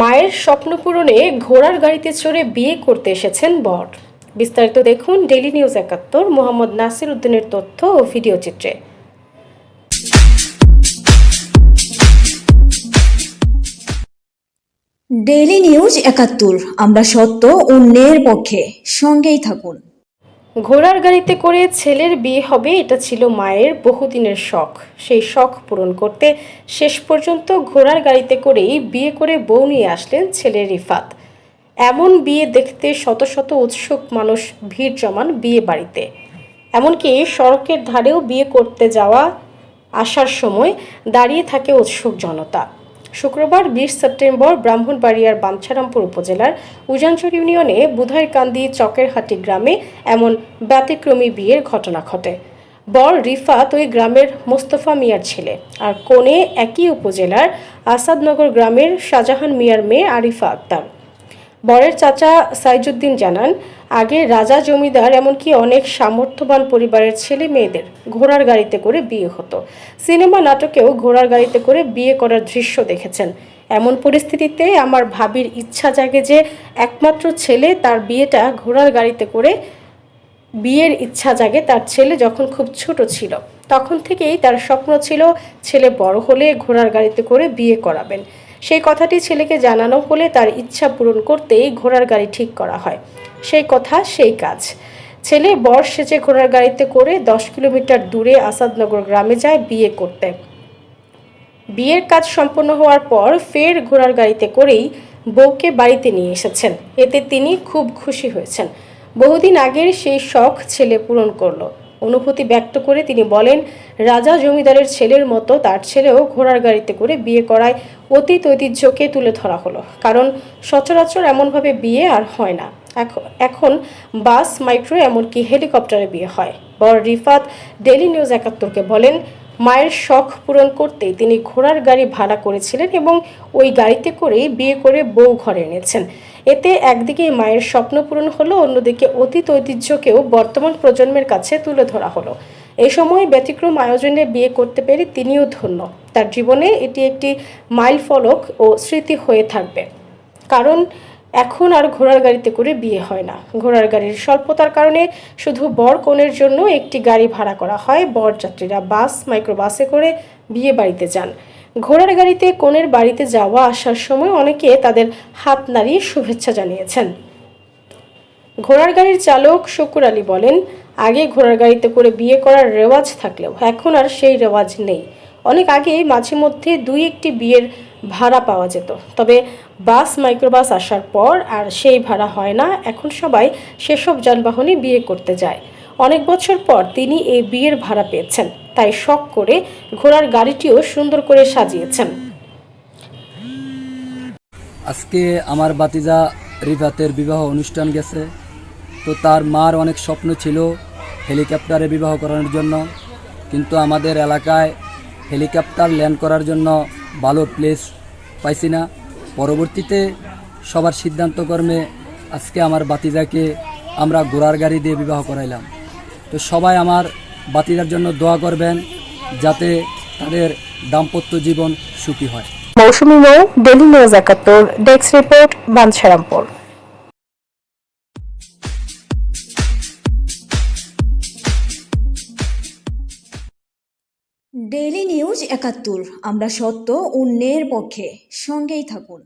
মায়ের স্বপ্ন পূরণে ঘোড়ার গাড়িতে চড়ে বিয়ে করতে এসেছেন বর। বিস্তারিত দেখুন ডেইলি নিউজ একাত্তর, মোহাম্মদ নাসির উদ্দিনের তথ্য ও ভিডিও চিত্রে। ডেইলি নিউজ একাত্তর, আমরা সত্য অন্যের পক্ষে সঙ্গেই থাকুন। ঘোড়ার গাড়িতে করে ছেলের বিয়ে হবে, এটা ছিল মায়ের বহুদিনের শখ। সেই শখ পূরণ করতে শেষ পর্যন্ত ঘোড়ার গাড়িতে করেই বিয়ে করে বউ নিয়ে আসলেন ছেলে রিফাত। এমন বিয়ে দেখতে শত শত উৎসুক মানুষ ভিড় জমান বিয়ে বাড়িতে। এমনকি সড়কের ধারেও বিয়ে করতে যাওয়া আসার সময় দাঁড়িয়ে থাকে উৎসুক জনতা। শুক্রবার বিশ সেপ্টেম্বর ব্রাহ্মণবাড়িয়ার বাঞ্ছারামপুর উপজেলার উজানচর ইউনিয়নে বুধাইকান্দি চকেরহাটি গ্রামে এমন ব্যতিক্রমী বিয়ের ঘটনা ঘটে। বর রিফাত ওই গ্রামের মোস্তফা মিয়ার ছেলে আর কোণে একই উপজেলার আসাদনগর গ্রামের শাহজাহান মিয়ার মেয়ে আরিফা আক্তার। বরের চাচা সাইজুদ্দিন জানান, আগে রাজা জমিদার, এমনকি অনেক সামর্থ্যবান পরিবারের ছেলে মেয়েদের ঘোড়ার গাড়িতে করে বিয়ে হতো। সিনেমা নাটকেও ঘোড়ার গাড়িতে করে বিয়ে করার দৃশ্য দেখেছেন। এমন পরিস্থিতিতে আমার ভাবির ইচ্ছা জাগে যে একমাত্র ছেলে তার বিয়েটা ঘোড়ার গাড়িতে করে বিয়ের ইচ্ছা জাগে তার ছেলে যখন খুব ছোট ছিল। তখন থেকেই তার স্বপ্ন ছিল ছেলে বড় হলে ঘোড়ার গাড়িতে করে বিয়ে করাবেন। সেই কথাটি ছেলেকে জানানো হলে তার ইচ্ছা পূরণ করতেই ঘোড়ার গাড়ি ঠিক করা হয়। সেই কথা, সেই কাজ। ছেলে বর সেজে ঘোড়ার গাড়িতে করে দশ কিলোমিটার দূরে আসাদনগর গ্রামে যায় বিয়ে করতে। বিয়ের কাজ সম্পন্ন হওয়ার পর ফের ঘোড়ার গাড়িতে করেই বউকে বাড়িতে নিয়ে এসেছেন। এতে তিনি খুব খুশি হয়েছেন। বহুদিন আগের সেই শখ ছেলে পূরণ করল। অনুভূতি ব্যক্ত করে তিনি বলেন, রাজা জমিদারের ছেলের মতো তার ছেলেও ঘোড়ার গাড়িতে করে বিয়ে করায় অতীত ঐতিহ্যকে তুলে ধরা হলো। কারণ সচরাচর এমনভাবে বিয়ে আর হয় না। এখ- এখন বাস, মাইক্রো, এমনকি হেলিকপ্টারে বিয়ে হয়। বর রিফাত ডেলি নিউজ একাত্তরকে বলেন, মায়ের শখ পূরণ করতেই তিনি ঘোড়ার গাড়ি ভাড়া করেছিলেন এবং ওই গাড়িতে করেই বিয়ে করে বউ ঘরে এনেছেন। এতে একদিকে মায়ের স্বপ্ন পূরণ হলো, অন্যদিকে অতীত ঐতিহ্যকেও বর্তমান প্রজন্মের কাছে তুলে ধরা হলো। এই সময় ব্যতিক্রম আয়োজনে বিয়ে করতে পেরে তিনিও ধন্য। তার জীবনে এটি একটি মাইল ফলক ও স্মৃতি হয়ে থাকবে। কারণ এখন আর ঘোড়ার গাড়িতে করে বিয়ে হয় না। ঘোড়ার গাড়ির স্বল্পতার কারণে শুধু বর কনের জন্য একটি গাড়ি ভাড়া করা হয়। বরযাত্রীরা বাস, মাইক্রোবাসে করে বিয়ে বাড়িতে যান। ঘোড়ার গাড়িতে কনের বাড়িতে যাওয়া আসার সময় অনেকে তাদের হাত নাড়িয়ে শুভেচ্ছা জানিয়েছেন। ঘোড়ার গাড়ির চালক শকুর আলী বলেন, আগে ঘোড়ার গাড়িতে করে বিয়ে করার রেওয়াজ থাকলেও এখন আর সেই রেওয়াজ নেই। অনেক আগে মাঝে মধ্যে দুই একটি বিয়ের ভাড়া পাওয়া যেত। তবে বাস, মাইক্রোবাস আসার পর আর সেই ভাড়া হয় না। এখন সবাই সেসব যানবাহনে বিয়ে করতে যায়। অনেক বছর পর তিনি এই বিয়ের ভাড়া পেয়েছেন, তাই শখ করে ঘোড়ার গাড়িটিও সুন্দর করে সাজিয়েছেন। আজকে আমার বাতিজা রিফাতের বিবাহ অনুষ্ঠান গেছে, তো তার মার অনেক স্বপ্ন ছিল হেলিকপ্টারে বিবাহ করানোর জন্য, কিন্তু আমাদের এলাকায় হেলিকপ্টার ল্যান্ড করার জন্য ভালো প্লেস পাইছি না। পরবর্তীতে সবার সিদ্ধান্তকর্মে আজকে আমার বাতিজাকে আমরা ঘোড়ার গাড়ি দিয়ে বিবাহ করাইলাম। তো সবাই আমার বাতিজার জন্য দোয়া করবেন যাতে তাদের দাম্পত্য জীবন সুখী হয়। Mousumi Mou daily news Ekattor desk report Bancharampur. Daily news Ekattor আমরা সত্য অন্যের পক্ষে সঙ্গেই থাকুন।